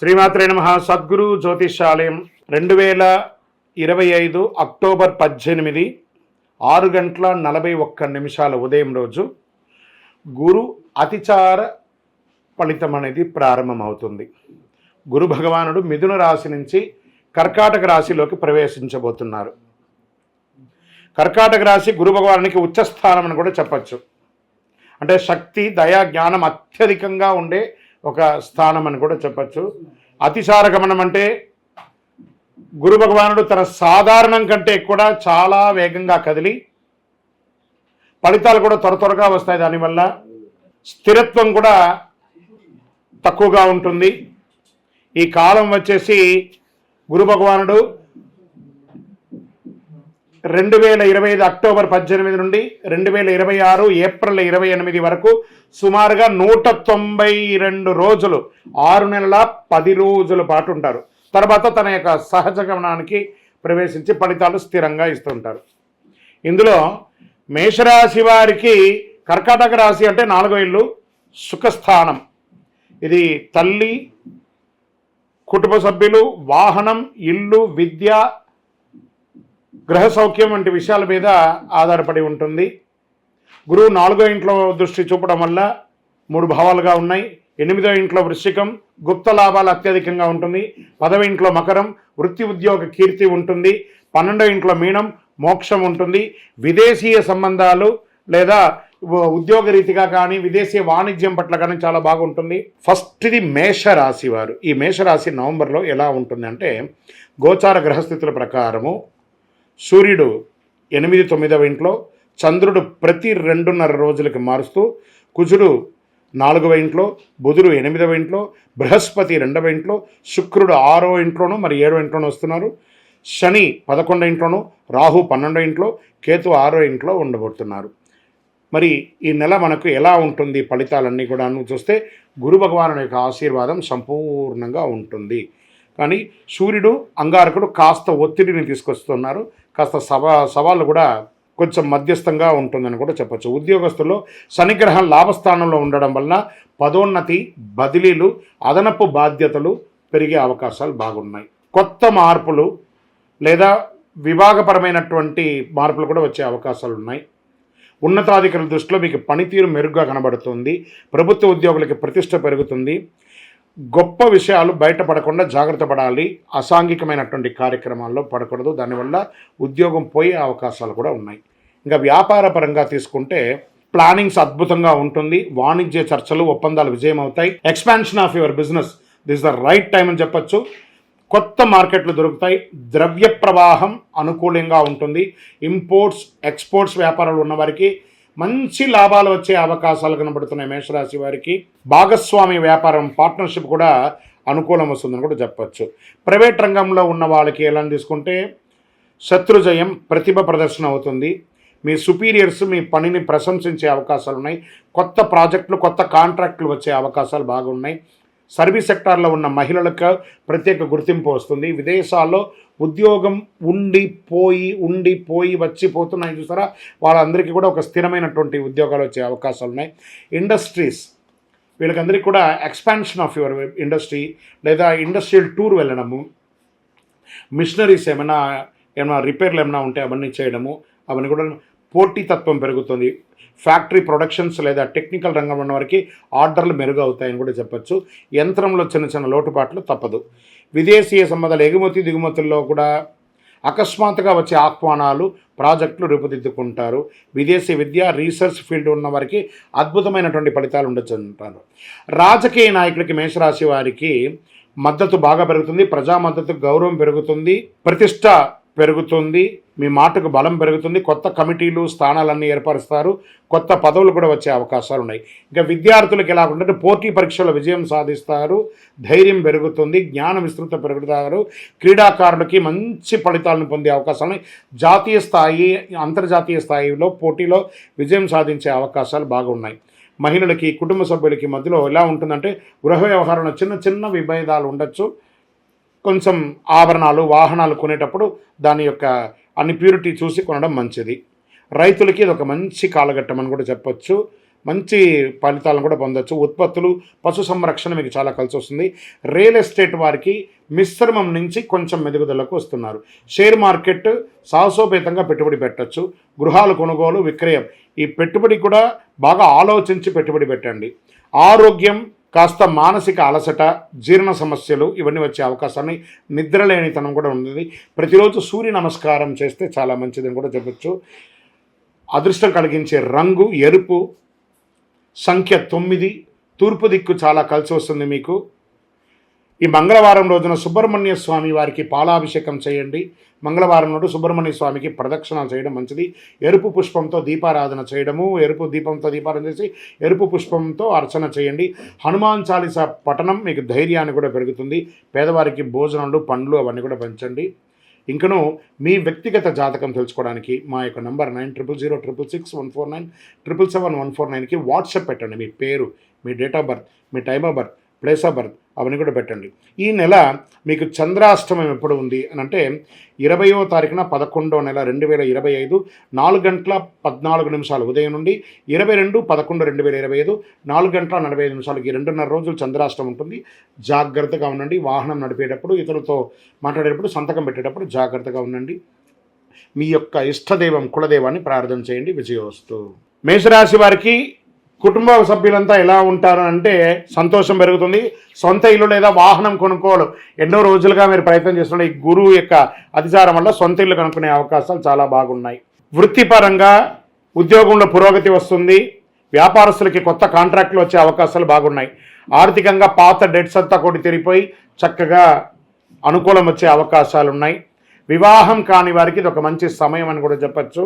శ్రీమాత్రే నమ. సద్గురు జ్యోతిషాలయం రెండు వేల ఇరవై ఐదు అక్టోబర్ పద్దెనిమిది ఆరు గంటల నలభై ఒక్క నిమిషాల ఉదయం రోజు గురు అతిచార ఫలితం అనేది ప్రారంభమవుతుంది. గురు భగవానుడు మిథున రాశి నుంచి కర్కాటక రాశిలోకి ప్రవేశించబోతున్నారు. కర్కాటక రాశి గురు భగవానికి ఉచ్చస్థానం అని కూడా చెప్పచ్చు. అంటే శక్తి దయా జ్ఞానం అత్యధికంగా ఉండే ఒక స్థానం అని కూడా చెప్పచ్చు. అతిసార గమనం అంటే గురు భగవానుడు తన సాధారణం కంటే కూడా చాలా వేగంగా కదిలి ఫలితాలు కూడా త్వర త్వరగా వస్తాయి. దానివల్ల స్థిరత్వం కూడా తక్కువగా ఉంటుంది. ఈ కాలం వచ్చేసి గురు భగవానుడు రెండు వేల ఇరవై ఐదు అక్టోబర్ పద్దెనిమిది నుండి రెండు వేల ఇరవై ఆరు ఏప్రిల్ ఇరవై ఎనిమిది వరకు సుమారుగా నూట తొంభై రెండు రోజులు ఆరు నెలల పది రోజుల పాటు ఉంటారు. తర్వాత తన యొక్క సహజ గమనానికి ప్రవేశించి ఫలితాలు స్థిరంగా ఇస్తుంటారు. ఇందులో మేషరాశి వారికి కర్కాటక రాశి అంటే నాలుగో ఇల్లు సుఖస్థానం. ఇది తల్లి కుటుంబ సభ్యులు వాహనం ఇల్లు విద్య గ్రహ సౌఖ్యం వంటి విషయాల మీద ఆధారపడి ఉంటుంది. గురువు నాలుగో ఇంట్లో దృష్టి చూపడం వల్ల మూడు భావాలుగా ఉన్నాయి. ఎనిమిదో ఇంట్లో వృశ్చికం గుప్త లాభాలు అత్యధికంగా ఉంటుంది. పదవ ఇంట్లో మకరం వృత్తి ఉద్యోగ కీర్తి ఉంటుంది. పన్నెండో ఇంట్లో మీనం మోక్షం ఉంటుంది. విదేశీయ సంబంధాలు లేదా ఉద్యోగ రీతిగా కానీ విదేశీ వాణిజ్యం పట్ల కానీ చాలా బాగుంటుంది. ఫస్ట్ది మేషరాశి వారు. ఈ మేషరాశి నవంబర్లో ఎలా ఉంటుంది అంటే గోచార గ్రహస్థితుల ప్రకారము సూర్యుడు ఎనిమిది తొమ్మిదవ ఇంట్లో చంద్రుడు ప్రతి రెండున్నర రోజులకి మారుస్తూ కుజుడు నాలుగవ ఇంట్లో బుధుడు ఎనిమిదవ ఇంట్లో బృహస్పతి రెండవ ఇంట్లో శుక్రుడు ఆరో ఇంట్లోనూ మరి ఏడో ఇంట్లోనూ వస్తున్నారు. శని పదకొండో ఇంట్లోనూ రాహు పన్నెండో ఇంట్లో కేతు ఆరో ఇంట్లో ఉండబోతున్నారు. మరి ఈ నెల మనకు ఎలా ఉంటుంది? ఫలితాలన్నీ కూడా చూస్తే గురు భగవాను యొక్క ఆశీర్వాదం సంపూర్ణంగా ఉంటుంది. కానీ సూర్యుడు అంగారకుడు కాస్త ఒత్తిడిని తీసుకొస్తున్నారు. కాస్త సవా సవాళ్ళు కూడా కొంచెం మధ్యస్థంగా ఉంటుందని కూడా చెప్పచ్చు. ఉద్యోగస్తుల్లో శనిగ్రహం లాభస్థానంలో ఉండడం వలన పదోన్నతి బదిలీలు అదనపు బాధ్యతలు పెరిగే అవకాశాలు బాగున్నాయి. కొత్త మార్పులు లేదా విభాగపరమైనటువంటి మార్పులు కూడా వచ్చే అవకాశాలు ఉన్నాయి. ఉన్నతాధికారుల దృష్టిలో మీకు పనితీరు మెరుగ్గా కనబడుతుంది. ప్రభుత్వ ఉద్యోగులకి ప్రతిష్ట పెరుగుతుంది. గొప్ప విషయాలు బయటపడకుండా జాగ్రత్త పడాలి. అసాంఘికమైనటువంటి కార్యక్రమాల్లో పడకూడదు. దానివల్ల ఉద్యోగం పోయే అవకాశాలు కూడా ఉన్నాయి. ఇంకా వ్యాపార పరంగా తీసుకుంటే ప్లానింగ్స్ అద్భుతంగా ఉంటుంది. వాణిజ్య చర్చలు ఒప్పందాలు విజయం అవుతాయి expansion of your business this the right time అని చెప్పొచ్చు. కొత్త మార్కెట్లు దొరుకుతాయి. ద్రవ్య ప్రవాహం అనుకూలంగా ఉంటుంది. ఇంపోర్ట్స్ ఎక్స్పోర్ట్స్ వ్యాపారాలు ఉన్నవారికి మంచి లాభాలు వచ్చే అవకాశాలు కనబడుతున్నాయి మేషరాశి వారికి. భాగస్వామి వ్యాపారం పార్ట్నర్షిప్ కూడా అనుకూలం వస్తుందని కూడా చెప్పచ్చు. ప్రైవేట్ రంగంలో ఉన్న వాళ్ళకి ఎలా తీసుకుంటే శత్రుజయం ప్రతిభ ప్రదర్శన అవుతుంది. మీ సుపీరియర్స్ మీ పనిని ప్రశంసించే అవకాశాలు ఉన్నాయి. కొత్త ప్రాజెక్టులు కొత్త కాంట్రాక్టులు వచ్చే అవకాశాలు బాగున్నాయి. సర్వీస్ సెక్టార్లో ఉన్న మహిళలకు ప్రత్యేక గుర్తింపు వస్తుంది. విదేశాల్లో ఉద్యోగం ఉండి పోయి ఉండి పోయి వచ్చి పోతున్నాయి చూసారా? వాళ్ళందరికీ కూడా ఒక స్థిరమైనటువంటి ఉద్యోగాలు వచ్చే అవకాశాలు ఉన్నాయి. ఇండస్ట్రీస్ వీళ్ళకందరికీ కూడా ఎక్స్పాన్షన్ ఆఫ్ యువర్ ఇండస్ట్రీ లేదా ఇండస్ట్రియల్ టూర్ వెళ్ళడము మిషనరీస్ ఏమైనా ఏమైనా రిపేర్లు ఏమైనా ఉంటే అవన్నీ చేయడము అవన్నీ కూడా పోటీతత్వం పెరుగుతుంది. ఫ్యాక్టరీ ప్రొడక్షన్స్ లేదా టెక్నికల్ రంగం ఉన్న వారికి ఆర్డర్లు మెరుగవుతాయని కూడా చెప్పొచ్చు. యంత్రంలో చిన్న చిన్న లోటుపాట్లు తప్పదు. విదేశీయ సంబంధాలు ఎగుమతి దిగుమతుల్లో కూడా అకస్మాత్తుగా వచ్చే ఆహ్వానాలు ప్రాజెక్టులు రూపుదిద్దుకుంటారు. విదేశీ విద్య రీసెర్చ్ ఫీల్డ్ ఉన్న వారికి అద్భుతమైనటువంటి ఫలితాలు ఉండొచ్చు అంటారు రాజకీయ నాయకులకి మేషరాశి వారికి మద్దతు బాగా పెరుగుతుంది. ప్రజా మద్దతు గౌరవం పెరుగుతుంది. ప్రతిష్ట పెరుగుతుంది మీ మాటకు బలం పెరుగుతుంది కొత్త కమిటీలు స్థానాలన్నీ ఏర్పరుస్తారు కొత్త పదవులు కూడా వచ్చే అవకాశాలు ఉన్నాయి. ఇంకా విద్యార్థులకు ఎలా ఉంటుందంటే పోటీ పరీక్షలో విజయం సాధిస్తారు ధైర్యం పెరుగుతుంది జ్ఞాన విస్తృత పెరుగుతారు క్రీడాకారులకి మంచి ఫలితాలను పొందే అవకాశాలు ఉన్నాయి. జాతీయ స్థాయి అంతర్జాతీయ స్థాయిలో పోటీలో విజయం సాధించే అవకాశాలు బాగున్నాయి మహిళలకి కుటుంబ సభ్యులకి మధ్యలో ఎలా ఉంటుందంటే గృహ వ్యవహారంలో చిన్న చిన్న విభేదాలు ఉండొచ్చు. కొంచెం ఆభరణాలు వాహనాలు కొనేటప్పుడు దాని యొక్క అన్ని ప్యూరిటీ చూసి కొనడం మంచిది. రైతులకి ఇది ఒక మంచి కాలఘట్టం అని కూడా చెప్పొచ్చు. మంచి ఫలితాలను కూడా పొందొచ్చు. ఉత్పత్తులు పశు సంరక్షణ మీకు చాలా కలిసి వస్తుంది. రియల్ ఎస్టేట్ వారికి మిశ్రమం నుంచి కొంచెం మెరుగుదలకు వస్తున్నారు. షేర్ మార్కెట్ సాహసోపేతంగా పెట్టుబడి పెట్టచ్చు. గృహాలు కొనుగోలు విక్రయం. ఈ పెట్టుబడి కూడా బాగా ఆలోచించి పెట్టుబడి పెట్టండి. ఆరోగ్యం కాస్త మానసిక అలసట జీర్ణ సమస్యలు ఇవన్నీ వచ్చే అవకాశాన్ని నిద్రలేనితనం కూడా ఉంటుంది. ప్రతిరోజు సూర్య నమస్కారం చేస్తే చాలా మంచిదని కూడా చెప్పొచ్చు. అదృష్టం కలిగించే రంగు ఎరుపు సంఖ్య తొమ్మిది తూర్పు దిక్కు చాలా కలిసి వస్తుంది మీకు. ఈ మంగళవారం రోజున సుబ్రహ్మణ్య స్వామి వారికి పాలాభిషేకం చేయండి. మంగళవారం నాడు సుబ్రహ్మణ్య స్వామికి ప్రదక్షిణ చేయడం మంచిది. ఎరుపు పుష్పంతో దీపారాధన చేయడము ఎరుపు దీపంతో దీపారాధన చేసి ఎరుపు పుష్పంతో అర్చన చేయండి. హనుమాన్ చాలీసా పఠనం మీకు ధైర్యాన్ని కూడా పెరుగుతుంది. పేదవారికి భోజనాలు పండ్లు అవన్నీ కూడా పెంచండి. ఇంకను మీ వ్యక్తిగత జాతకం తెలుసుకోవడానికి మా యొక్క number nine triple zero triple six one four nine triple seven one four నైన్కి వాట్సాప్ పెట్టండి. మీ పేరు మీ date of birth me time of birth place of birth అవన్నీ కూడా పెట్టండి. ఈ నెల మీకు చంద్రాష్టమం ఎప్పుడు ఉంది అని అంటే ఇరవయో తారీఖున పదకొండో నెల రెండు వేల ఇరవై ఐదు నాలుగు గంటల పద్నాలుగు నిమిషాలు ఉదయం నుండి ఇరవై రెండు పదకొండు రెండు వేల ఇరవై ఐదు నాలుగు గంటల నలభై ఐదు నిమిషాలకి రెండున్నర రోజులు చంద్రాష్టమం ఉంటుంది. జాగ్రత్తగా ఉండండి. వాహనం నడిపేటప్పుడు ఇతరులతో మాట్లాడేటప్పుడు సంతకం పెట్టేటప్పుడు జాగ్రత్తగా ఉండండి. మీ యొక్క ఇష్టదైవం కులదైవాన్ని ప్రార్థన చేయండి. విజయోస్తు మేషరాశి వారికి కుటుంబ సభ్యులంతా ఎలా ఉంటారు అంటే సంతోషం పెరుగుతుంది. సొంత ఇల్లు లేదా వాహనం కొనుక్కోవడం ఎన్నో రోజులుగా మీరు ప్రయత్నం చేస్తున్న ఈ గురువు యొక్క అధికారం వల్ల సొంత ఇల్లు కనుక్కునే అవకాశాలు చాలా బాగున్నాయి. వృత్తిపరంగా ఉద్యోగంలో పురోగతి వస్తుంది. వ్యాపారస్తులకి కొత్త కాంట్రాక్టులు వచ్చే అవకాశాలు బాగున్నాయి. ఆర్థికంగా పాత డెట్స్ అంతా కూడా తిరిగిపోయి చక్కగా అనుకూలం వచ్చే అవకాశాలు ఉన్నాయి. వివాహం కాని వారికి ఇది ఒక మంచి సమయం అని కూడా చెప్పచ్చు.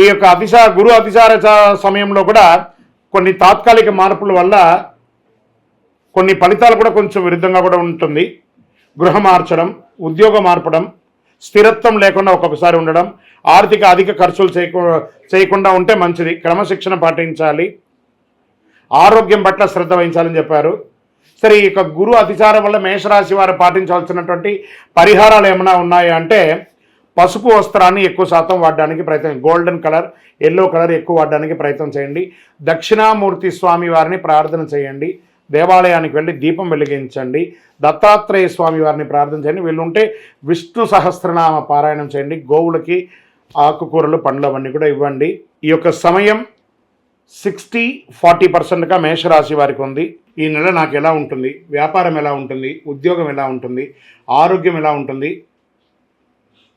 ఈ యొక్క అతిసార గురు అతిసార సమయంలో కూడా కొన్ని తాత్కాలిక మార్పుల వల్ల కొన్ని ఫలితాలు కూడా కొంచెం విరుద్ధంగా కూడా ఉంటుంది. గృహ మార్చడం ఉద్యోగం మార్పడం స్థిరత్వం లేకుండా ఒక్కొక్కసారి ఉండడం ఆర్థిక అధిక ఖర్చులు చేయకుండా ఉంటే మంచిది. క్రమశిక్షణ పాటించాలి. ఆరోగ్యం పట్ల శ్రద్ధ వహించాలని చెప్పారు. సరే ఈ యొక్క గురు అతిచారం వల్ల మేషరాశి వారు పాటించాల్సినటువంటి పరిహారాలు ఏమైనా ఉన్నాయా అంటే పసుపు వస్త్రాన్ని ఎక్కువ శాతం వాడడానికి ప్రయత్నం గోల్డెన్ కలర్ ఎల్లో కలర్ ఎక్కువ వాడడానికి ప్రయత్నం చేయండి. దక్షిణామూర్తి స్వామి వారిని ప్రార్థన చేయండి. దేవాలయానికి వెళ్ళి దీపం వెలిగించండి. దత్తాత్రేయ స్వామి వారిని ప్రార్థన చేయండి. వీళ్ళుంటే విష్ణు సహస్రనామ పారాయణం చేయండి. గోవులకి ఆకుకూరలు పండ్లు అవన్నీ కూడా ఇవ్వండి. ఈ యొక్క సమయం సిక్స్టీ ఫార్టీ పర్సెంట్గా మేషరాశి వారికి ఉంది. ఈ నెల నాకు ఎలా ఉంటుంది? వ్యాపారం ఎలా ఉంటుంది? ఉద్యోగం ఎలా ఉంటుంది? ఆరోగ్యం ఎలా ఉంటుంది?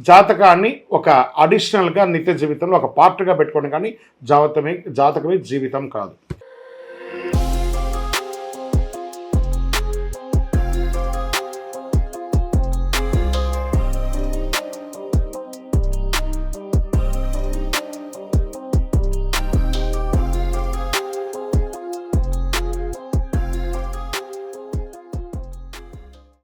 జాతకాన్ని ఒక అడిషనల్గా నిత్య జీవితంలో ఒక పార్ట్గా పెట్టుకోవడం కానీ జాతకమే జాతకమే జీవితం కాదు.